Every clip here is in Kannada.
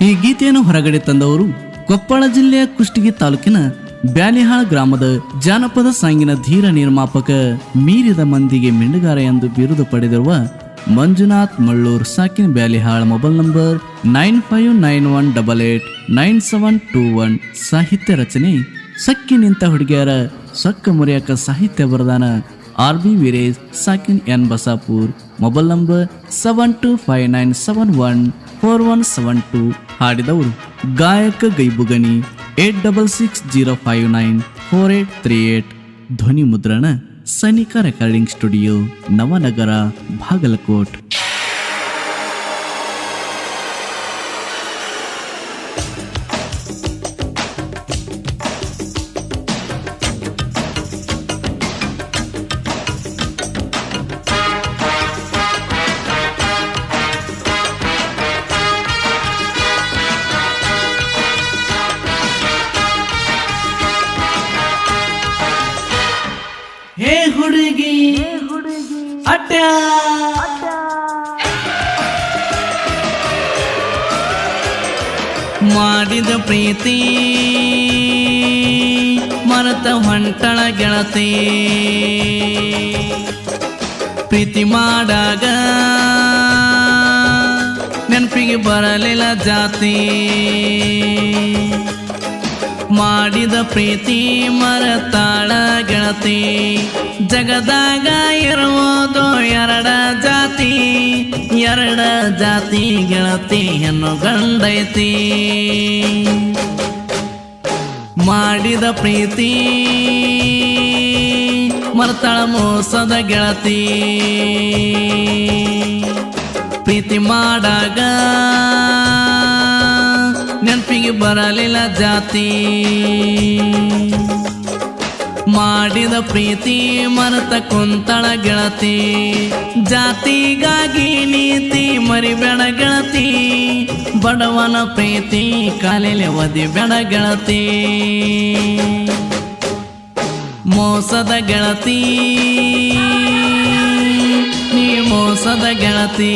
ಈ ಗೀತೆಯನ್ನು ಹೊರಗಡೆ ತಂದವರು ಕೊಪ್ಪಳ ಜಿಲ್ಲೆಯ ಕುಷ್ಟಗಿ ತಾಲೂಕಿನ ಬ್ಯಾಲಿಹಾಳ ಗ್ರಾಮದ ಜಾನಪದ ಸಾಂಗಿನ ಧೀರ ನಿರ್ಮಾಪಕ ಮೀರಿದ ಮಂದಿಗೆ ಮಿಂಡುಗಾರ ಎಂದು ಬಿರುದು ಪಡೆದಿರುವ Manjunath Mallur ಸಾಕಿನ್ Byalihal mobile number nine five nine one double eight nine seven two one ಸಾಹಿತ್ಯ ರಚನೆ ಸಕ್ಕಿ ನಿಂತ ಹುಡುಗಿಯರ ಸಕ್ಕ ಮುರಿಯಕ ಸಾಹಿತ್ಯ ವರದಾನ R B Veeresh ಸಾಕಿನ್ N Basapur mobile number seven two five nine seven one four one seven two ಹಾಡಿದವರು ಗಾಯಕ Gaibugani eight double six zero five nine four eight three eight. ಧ್ವನಿ ಮುದ್ರಣ ಸೈನಿಕ ರೆಕಾರ್ಡಿಂಗ್ ಸ್ಟುಡಿಯೋ, ನವನಗರ, ಬಾಗಲಕೋಟ್. ಮಾಡಿದ ಪ್ರೀತಿ. ಮರತ ಹೊಂಟಳ ಗೆಳತಿ. ಪ್ರೀತಿ ಮಾಡಾಗ ನೆನಪಿಗೆ ಬರಲಿಲ್ಲ ಜಾತಿ. ಮಾಡಿದ ಪ್ರೀತಿ ಮರತಾಳ ಗೆಳತಿ. ಜಗದಾಗ ಇರುವುದು ಎರಡ ಎರಡ ಜಾತಿ ಗೆಳತಿ ಹೆಣ್ಣು ಗಂಡೈತಿ. ಮಾಡಿದ ಪ್ರೀತಿ, ಮರ್ತಳ ಮೋಸದ ಗೆಳತಿ. ಪ್ರೀತಿ ಮಾಡಾಗ ನೆನಪಿಗೆ ಬರಲಿಲ್ಲ ಜಾತಿ. ಮಾಡಿದ ಪ್ರೀತಿ ಮರೆತ ಕುಂತಳ ಗೆಳತಿ. ಜಾತಿಗಾಗಿ ನೀತಿ ಮರಿಬೇಡ ಗೆಳತಿ. ಬಡವನ ಪ್ರೀತಿ ಕಾಲೆಲೆ ಒದಿ ಬೇಡ ಗೆಳತಿ. ಮೋಸದ ಗೆಳತಿ. ನೀ ಮೋಸದ ಗೆಳತಿ.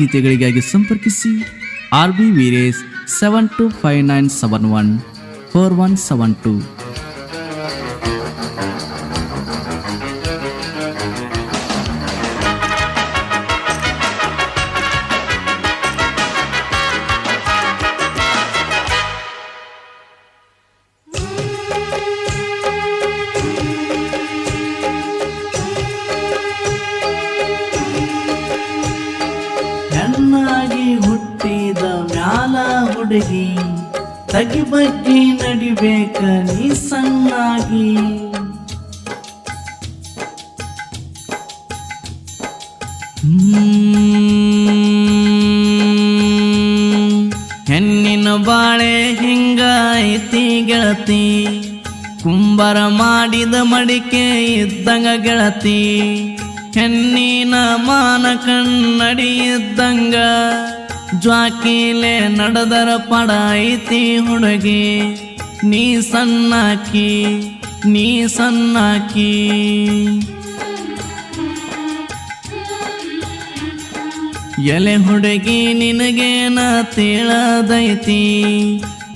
ಗೀತೆಗಳಿಗಾಗಿ ಸಂಪರ್ಕಿಸಿ R B Veeresh seven two five nine seven one four one seven two ಹುಡುಗಿ ತಗಿ ಬಗ್ಗಿ ನಡಿಬೇಕ ನೀ ಸಣ್ಣಾಗಿ. ಹೆಣ್ಣಿನ ಬಾಳೆ ಹಿಂಗಾಯಿತಿ ಗೆಳತಿ. ಕುಂಬರ ಮಾಡಿದ ಮಡಿಕೆ ಇದ್ದಂಗ ಗೆಳತಿ. ಹೆಣ್ಣಿನ ಮಾನ ಕನ್ನಡಿ ಇದ್ದಂಗ ಜ್ವಾಕಿಲೆ ನಡೆದರ ಪಡಾಯಿತಿ ಹುಡುಗಿ. ನೀ ಸಣ್ಣಾಕಿ ನೀ ಸಣ್ಣಾಕಿ. ಎಲೆ ಹುಡುಗಿ ನಿನಗೇನ ತಿಳದೈತಿ?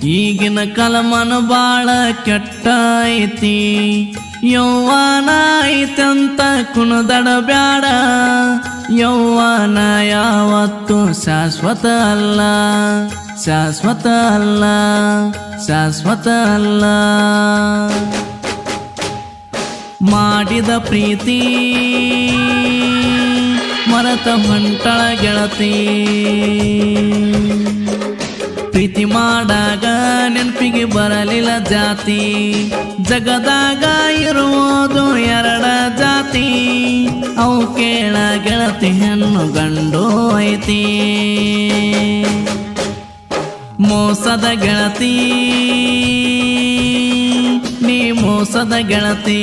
ಈಗಿನ ಕಲಮನ ಬಾಳ ಕೆಟ್ಟ ಐತಿ ಕುಣದಡ ಬ್ಯಾಡ ಯೌವನ ಯಾವತ್ತು ಶಾಶ್ವತ ಅಲ್ಲ. ಶಾಶ್ವತ ಅಲ್ಲ. ಶಾಶ್ವತ ಅಲ್ಲ. ಮಾಡಿದ ಪ್ರೀತಿ ಮರತ ಮಂಟಳ ಗೆಳತಿ. ಪ್ರೀತಿ ಮಾಡಾಗ ನೆನಪಿಗೆ ಬರಲಿಲ್ಲ ಜಾತಿ. ಜಗದಾಗ ಇರುವುದು ಎರಡ ಜಾತಿ. ಅವು ಕೇಳ ಗೆಳತಿ ಹೆಣ್ಣು ಗಂಡು ಐತಿ. ಮೋಸದ ಗೆಳತಿ, ನೀ ಮೋಸದ ಗೆಳತಿ.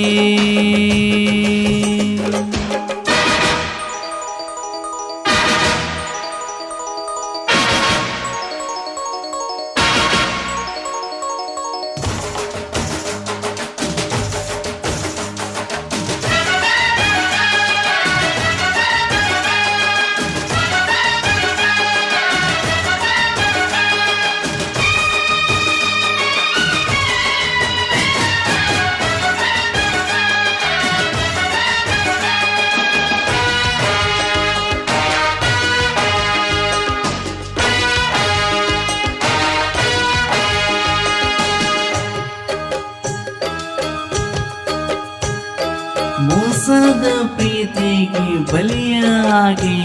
ಬಲಿಯಾಗಿ,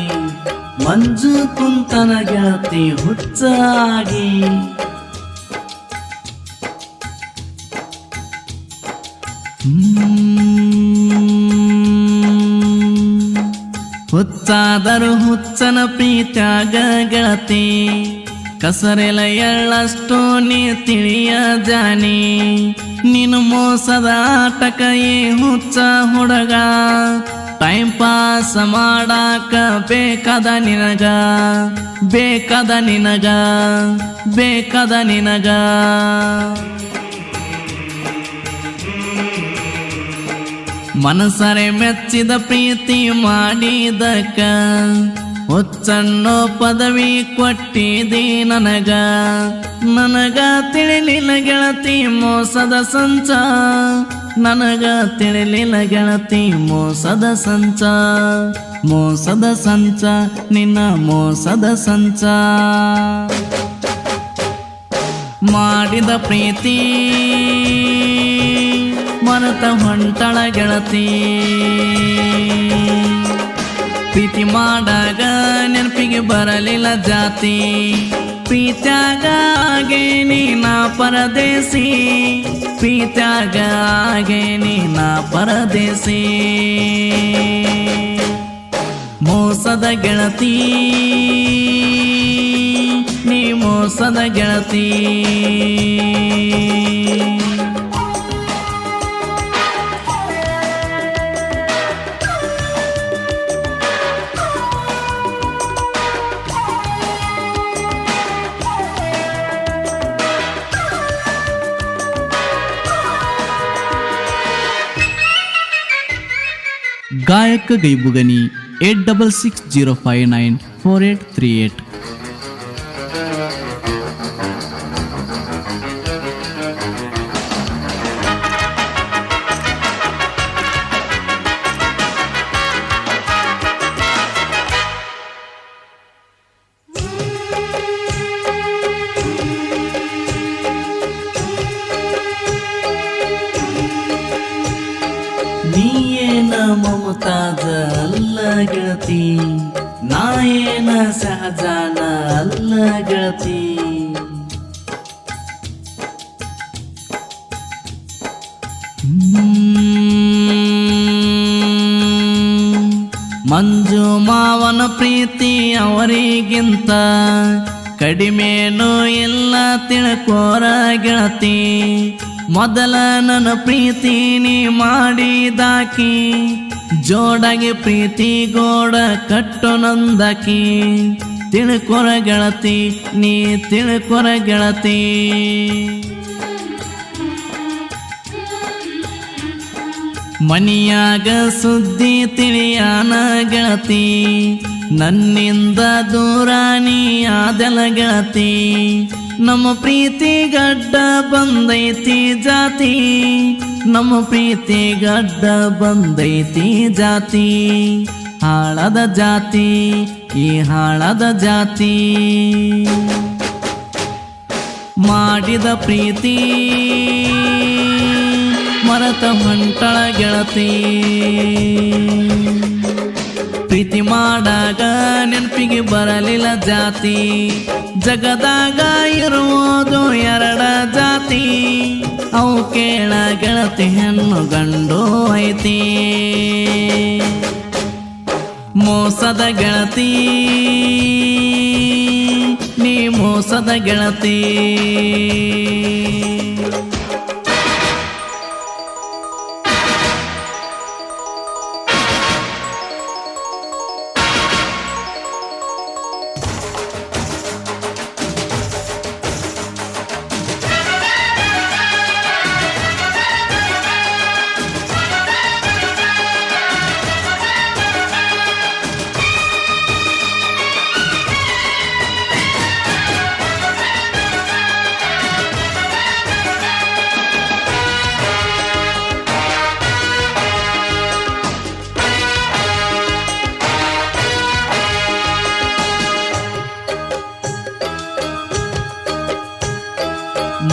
ಮಂಜು ಕುಂತನ ಗೆಳತಿ ಹುಚ್ಚಾಗಿ. ಹುಚ್ಚಾದರು ಹುಚ್ಚನ ಪೀತಾಗ ಗೆಳತಿ ಕಸರೆಲ ಎಳ್ಳಷ್ಟು ನೀ ತಿಳಿಯ ಜಾನಿ ನೀನು ಮೋಸದ ಆಟಕ ಏ ಹುಚ್ಚ ಹುಡುಗ ಟೈಮ್ ಪಾಸ್ ಮಾಡಾಕ ಬೇಕಾದ ನಿನಗ ಬೇಕಾದ ನಿನಗ ಬೇಕಾದ ನಿನಗ. ಮನಸರೆ ಮೆಚ್ಚಿದ ಪ್ರೀತಿ ಮಾಡಿದಕ್ಕ, ಹುಚ್ಚಣ್ಣೋ ಪದವಿ ಕೊಟ್ಟಿದಿ ನನಗ. ನನಗ ತಿಳಿಲಿಲ್ಲ ಗೆಳತಿ ಮೋಸದ ಸಂಚ ನನಗ ತಿಳಿಲಿಲ್ಲ ಗೆಳತಿ, ಮೋಸದ ಸಂಚ. ಮೋಸದ ಸಂಚ, ನಿನ್ನ ಮೋಸದ ಸಂಚ. ಮಾಡಿದ ಪ್ರೀತಿ ಮನತ ಹೊಂಟಳ ಗೆಳತಿ. ಪ್ರೀತಿ ಮಾಡಾಗ ನೆನಪಿಗೆ ಬರಲಿಲ್ಲ ಜಾತಿ. ಪ್ರೀತ್ಯಾಗ ನೀನ ಪರದೇಸಿ ಪ್ರೀತ್ಯಾಗ ಆಗೆ ನೀನ ಪರದೇಸಿ. ಮೋಸದ ಗೆಳತಿ ನೀ ಮೋಸದ ಗೆಳತಿ. ಗಾಯಕ Gaibugani eight double six zero five nine four eight three eight. Manju ಮಾವನ ಪ್ರೀತಿ ಅವರಿಗಿಂತ ಕಡಿಮೆನೂ ಇಲ್ಲ ತಿಳ್ಕೋರ ಗೆಳತಿ. ಮೊದಲ ನನ್ನ ಪ್ರೀತಿ ನೀ ಮಾಡಿದಾಕಿ. ಜೋಡಾಗಿ ಪ್ರೀತಿ ಗೋಡ ಕಟ್ಟು ನಂದಾಕಿ. ತಿಳ್ಕೊರ ಗೆಳತಿ, ನೀ ತಿಳ್ಕೊರ ಗೆಳತಿ. ಮನಿಯಾಗ ಸುದ್ದಿ ತಿಳಿಯಾನ ಗೆಳತಿ, ನನ್ನಿಂದ ದೂರ ನೀ ಆದಲ ಗೆಳತಿ, ನಮ್ಮ ಪ್ರೀತಿ ಗಡ್ಡ ಬಂದೈತಿ ಜಾತಿ, ನಮ್ಮ ಪ್ರೀತಿ ಗಡ್ಡ ಬಂದೈತಿ ಜಾತಿ, ಹಾಳದ ಜಾತಿ ಈ ಹಾಳದ ಜಾತಿ. ಮಾಡಿದ ಪ್ರೀತಿ ಮರತ ಹೊಂಟಳ ಗೆಳತಿ. ಪ್ರೀತಿ ಮಾಡಾಗ ನೆನಪಿಗೆ ಬರಲಿಲ್ಲ ಜಾತಿ. ಜಗದಾಗ ಇರುವುದು ಎರಡ ಜಾತಿ. ಅವು ಕೇಳ ಗೆಳತಿ ಹೆಣ್ಣು ಗಂಡು ಐತಿ. ಮೋಸದ ಗೆಳತಿ, ನೀ ಮೋಸದ ಗೆಳತಿ.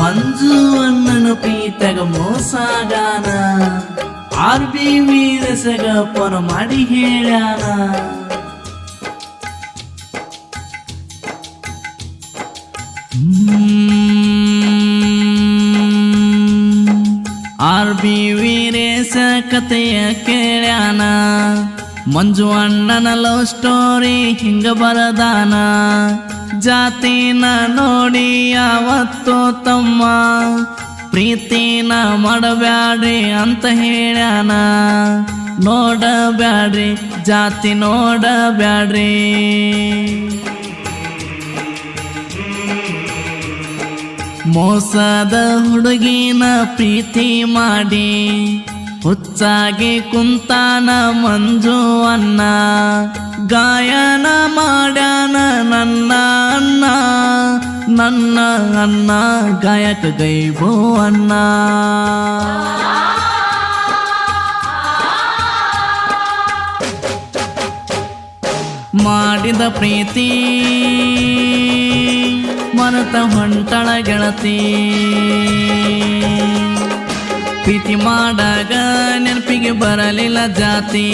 ಮಂಜು ಪೀತಗ ಪ್ರೀತಗ ಮೋಸಾಗಾನ. ಆರ್ ಬಿ ವೀರಸಗ ಪೊನ ಮಾಡಿ ಹೇಳ್ಯಾನ ಆರ್ ಬಿ ವೀರೇಶ ಕಥೆಯ ಕೇಳ್ಯಾನ. ಮಂಜು ಅಣ್ಣನ ಲವ್ ಸ್ಟೋರಿ ಹಿಂಗ ಬರದಾನ. ಜಾತಿನ ನೋಡಿ ಯಾವತ್ತು ತಮ್ಮ ಪ್ರೀತಿನ ಮಾಡಬ್ಯಾಡ್ರಿ ಅಂತ ಹೇಳ್ಯಾನ. ನೋಡಬ್ಯಾಡ್ರಿ, ಜಾತಿ ನೋಡಬ್ಯಾಡ್ರಿ. ಮೋಸದ ಹುಡುಗಿನ ಪ್ರೀತಿ ಮಾಡಿ ಹುಚ್ಚಾಗಿ ಕುಂತಾನ ಮಂಜು ಅನ್ನ ಗಾಯನ ಮಾಡ್ಯಾನ ನನ್ನ ಅಣ್ಣ, ನನ್ನ ಅನ್ನ ಗಾಯಕ ಗೈಬೋ ಅನ್ನ ಮಾಡಿದ ಪ್ರೀತಿ ಮನತ ಹೊಂಟಳ ಗೆಳತಿ. ಪ್ರೀತಿ ಮಾಡಾಗ ನೆನಪಿಗೆ ಬರಲಿಲ್ಲ ಜಾತಿ.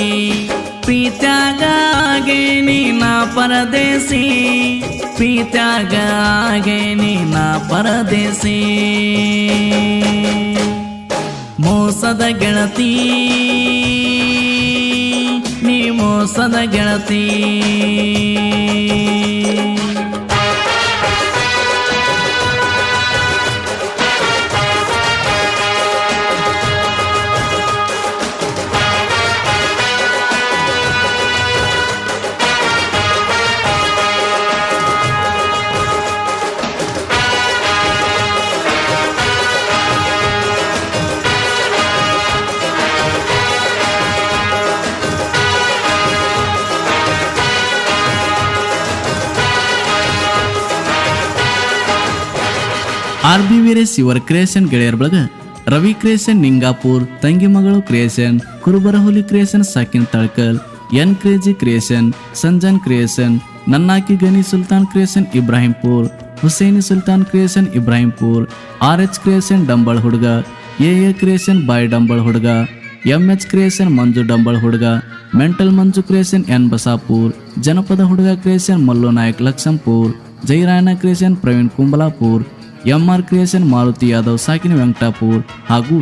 ಪ್ರೀತ್ಯಾಗ ಆಗೆ ನೀನ ಪರದೇಸಿ ಪ್ರೀತ್ಯಾಗ ಆಗೆ ನೀನ ಪರದೇಸಿ. ಮೋಸದ ಗೆಳತಿ ನೀ ಮೋಸದ ಗೆಳತಿ. ಆರ್ ಬಿ ವೀರೇಶ್ ಇವರ್ ಕ್ರಿಯೇಷನ್ ಗೆಳೆಯರ ಬಳಗ, ರವಿ ಕ್ರಿಯೇಷನ್ ನಿಂಗಾಪುರ್, ತಂಗಿ ಮಗಳು creation ಕುರುಬರಹುಲಿ creation ಸಾಕಿನ್ Talkal, N crazy creation, Sanjan creation, ನನ್ನಾಕಿ Gani Sultan creation Ibrahimpur, Huseni Sultan creation Ibrahimpur, R H creation Dambal ಹುಡುಗ, A A creation boy Dambal ಹುಡುಗ, M H creation Manju Dambal ಹುಡುಗ, mental Manju creation N Basapur, ಜನಪದ ಹುಡುಗ creation Mallu Nayak Lakshmapur ಜೈರಾಯಣ creation Praveen Kumbalapur M R creation Maruti Yadav ಸಾಕಿನ Venkatapur ಹಾಗೂ